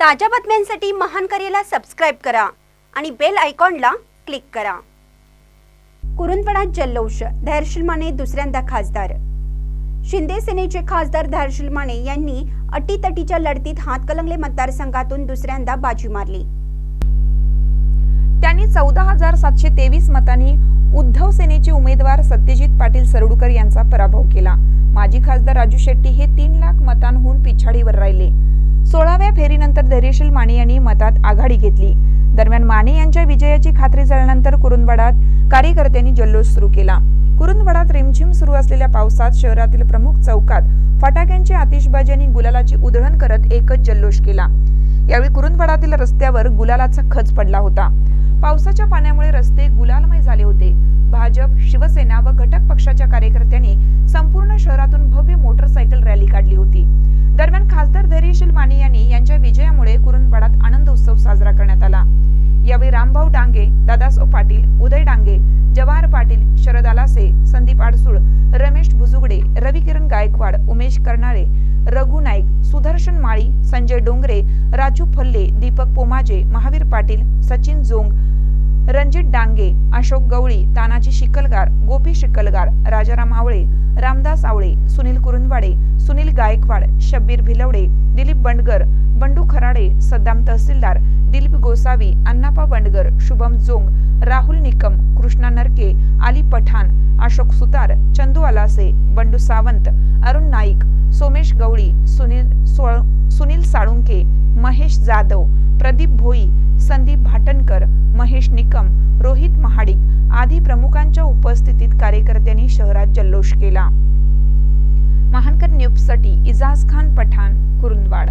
ताज्या बातम्यांसाठी महान करेला सबस्क्राईब करा आणि बेल आयकॉनला क्लिक करा. कुरुंदवाडा जल्लोष धैर्यशील माने दुसऱ्यांदा खासदार. शिंदे सेनेचे खासदार धैर्यशील माने यांनी अटीतटीच्या लढतीत हातकलंगले मतदारसंघातून दुसऱ्यांदा बाजी मारली. त्यांनी चौदा हजार सातशे तेवीस मतांनी उद्धव सेनेचे उमेदवार सत्यजित पाटील सरडूकर यांचा पराभव केला. माजी खासदार राजू शेट्टी हे तीन लाख मतांहून पिछाडीवर राहिले. सोळाव्या फेरीनंतर धैर्यशील माने यांनी मतात आघाडी घेतली. दरम्यान माने यांच्या विजयाची खात्री झाल्यानंतर कुरुंदवाडात कार्यकर्त्यांनी जल्लोष सुरू केला. कुरुंदवाडात रिमझिम सुरू असलेल्या पावसात शहरातील प्रमुख चौकात फटाक्यांची आतिषबाजी आणि गुलालाची उधळण करत एकच जल्लोष केला. यावेळी कुरुंदवाडातील रस्त्यावर गुलालाचा खच पडला होता. पावसाच्या पाण्यामुळे रस्ते गुलालमय झाले होते. भाजप शिवसेना व घटक पक्षाच्या कार्यकर्त्यांनी संपूर्ण शहरातून भव्य मोटरसायकल रॅली काढली होती. दरम्यान सुशील माने यांनी यांच्या विजयामुळे कुरुंदवाडात आनंद उत्सव साजरा करण्यात आला. यावेळी रामभाऊ डांगे दादासाहेब पाटील उदय डांगे जवाहर पाटील शरद आलासे संदीप आडसूळ रमेश भुजुगडे रविकिरण गायकवाड उमेश कर्नाळे रघु नाईक सुदर्शन माळी संजय डोंगरे राजू फल्ले दीपक पोमाजे महावीर पाटील सचिन जोंग रणजित डांगे अशोक गवळी तानाजी शिकलगार गोपी शिकलगार राजाराम आवळे रामदास आवळे सुनील कुरुंदवाडे सुनील गायकवाड शब्बीर भिलवडे दिलीप बंडगर बंडू खराडे सद्दाम तहसीलदार दिलीप गोसावी अण्णापा बंडगर शुभम जोंग राहुल निकम कृष्णा नरके आली पठाण अशोक सुतार चंदू आलासे बंडू सावंत अरुण सोमेश गवळी सुनील सुनील साळुंके महेश जाधव प्रदीप भोई संदीप भाटणकर महेश निकम रोहित महाडिक आदी प्रमुखांच्या उपस्थितीत कार्यकर्त्यांनी शहरात जल्लोष केला. महानकर न्यूजसाठी इजाज खान पठाण कुरुंदवाड.